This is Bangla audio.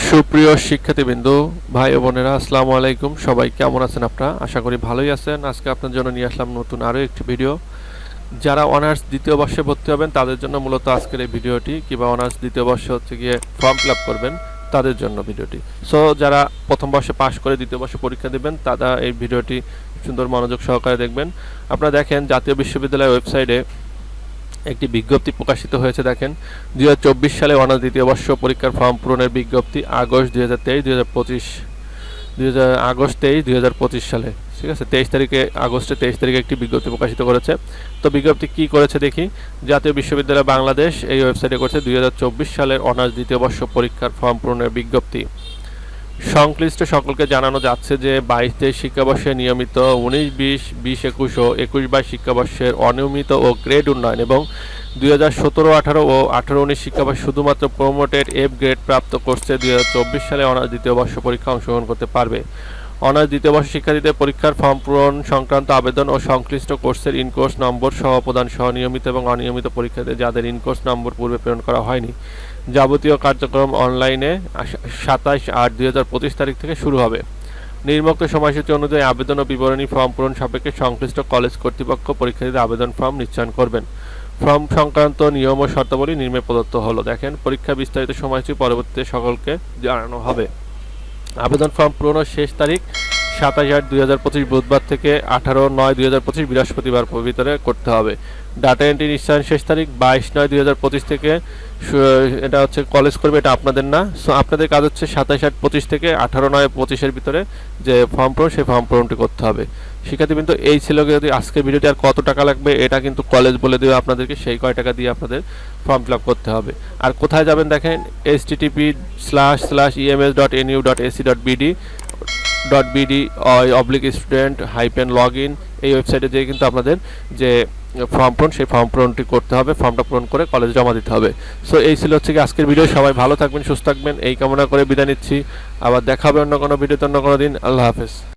সুপ্রিয় শিক্ষার্থীবৃন্দু, ভাই ও বোনেরা, আসসালামু আলাইকুম। সবাই কেমন আছেন আপনারা? আশা করি ভালোই আছেন। আজকে আপনার জন্য নিয়ে আসলাম নতুন আরও একটি ভিডিও। যারা অনার্স দ্বিতীয় বর্ষে ভর্তি হবেন, তাদের জন্য মূলত আজকের এই ভিডিওটি, কিংবা অনার্স দ্বিতীয় বর্ষে হচ্ছে গিয়ে ফর্ম ফিল করবেন, তাদের জন্য ভিডিওটি। সো যারা প্রথম বর্ষে পাশ করে দ্বিতীয় বর্ষে পরীক্ষা দেবেন, তারা এই ভিডিওটি সুন্দর মনোযোগ সহকারে দেখবেন। আপনারা দেখেন, জাতীয় বিশ্ববিদ্যালয়ের ওয়েবসাইটে একটি বিজ্ঞপ্তি প্রকাশিত হয়েছে, দেখেন। দুই হাজার চব্বিশ সালে অনার্স দ্বিতীয় বর্ষ পরীক্ষার ফর্ম পূরণের বিজ্ঞপ্তি আগস্ট দুই হাজার তেইশ দুই হাজার পঁচিশ দুই হাজার আগস্ট তেইশ দুই হাজার পঁচিশ সালে। ঠিক আছে? তেইশ তারিখে আগস্টে তেইশ তারিখে একটি বিজ্ঞপ্তি প্রকাশিত করেছে। তো বিজ্ঞপ্তি কি করেছে দেখি? জাতীয় বিশ্ববিদ্যালয় বাংলাদেশ এই ওয়েবসাইটে করেছে দুই সালের অনার্স দ্বিতীয় বর্ষ পরীক্ষার ফর্ম পূরণের বিজ্ঞপ্তি। সংশ্লিষ্ট সকলকে জানানো যাচ্ছে যে বাইশ তেইশ শিক্ষাবর্ষে নিয়মিত উনিশ, বিশ বিশ, একুশ ও একুশ বাইশ শিক্ষাবর্ষের অনিয়মিত ও গ্রেড উন্নয়ন এবং দুই হাজার সতেরো, আঠারো ও আঠারো উনিশ শিক্ষাবর্ষ শুধুমাত্র প্রমোটেড এফ গ্রেড প্রাপ্ত করছে দুই হাজার চব্বিশ সালে অনার্স দ্বিতীয় বর্ষ পরীক্ষা অংশগ্রহণ করতে পারবে। অনার্স দ্বিতীয় বর্ষ শিক্ষার্থীদের পরীক্ষার ফর্ম পূরণ সংক্রান্ত আবেদন ও সংশ্লিষ্ট কোর্সের ইনকোর্স নম্বর সহ প্রদান সহ নিয়মিত এবং অনিয়মিত পরীক্ষার্থী যাদের ইনকোর্স নম্বর পূর্বে প্রেরণ করা হয়নি, যাবতীয় কার্যক্রম অনলাইনে সাতাশ আট দুই হাজার পঁচিশ তারিখ থেকে শুরু হবে। নির্মক্ত সময়সূচি অনুযায়ী আবেদন ও বিবরণী ফর্ম পূরণ সাপেক্ষে সংশ্লিষ্ট কলেজ কর্তৃপক্ষ পরীক্ষার্থীদের আবেদন ফর্ম নিশ্চয়ন করবেন। ফর্ম সংক্রান্ত নিয়ম ও শর্তাবলী নির্মে প্রদত্ত হলো। দেখেন, পরীক্ষা বিস্তারিত সময়সূচি পরবর্তীতে সকলকে জানানো হবে। আবেদন ফর্ম পূরণের শেষ তারিখ সাতাশ আট দুই বুধবার থেকে আঠারো নয় দুই বৃহস্পতিবার ভিতরে করতে হবে। ডাটা এন্ট্রি নিশ্চয়ন শেষ তারিখ বাইশ নয় দুই হাজার পঁচিশ থেকে এটা হচ্ছে কলেজ করবে, এটা আপনাদের না। সো আপনাদের কাজ হচ্ছে সাতাশ আট পঁচিশ থেকে আঠারো নয় পঁচিশের ভিতরে যে ফর্ম পূরণ, সেই ফর্ম পূরণটি করতে হবে। শিক্ষার্থী কিন্তু এই ছিল যদি আজকের ভিডিওটি আর কত টাকা লাগবে, এটা কিন্তু কলেজ বলে দেবে আপনাদেরকে, সেই কয় টাকা দিয়ে আপনাদের ফর্ম ফিল করতে হবে। আর কোথায় যাবেন দেখেন HTTP slash slash EMS dot NU dot AC dot BD dot BD oblique student hyphen log in এই ওয়েবসাইটে যেয়ে কিন্তু আপনাদের যে ফর্ম পূরণ, সেই ফর্ম পূরণটি করতে হবে ফর্মটা পূরণ করে কলেজে জমা দিতে হবে। সো এই ছিল হচ্ছে কি আজকের ভিডিও সবাই ভালো থাকবেন, সুস্থ থাকবেন। এই কামনা করে বিদায় নিচ্ছি। আবার দেখা হবে অন্য কোনো ভিডিওতে অন্য কোনো দিন। আল্লাহ হাফেজ।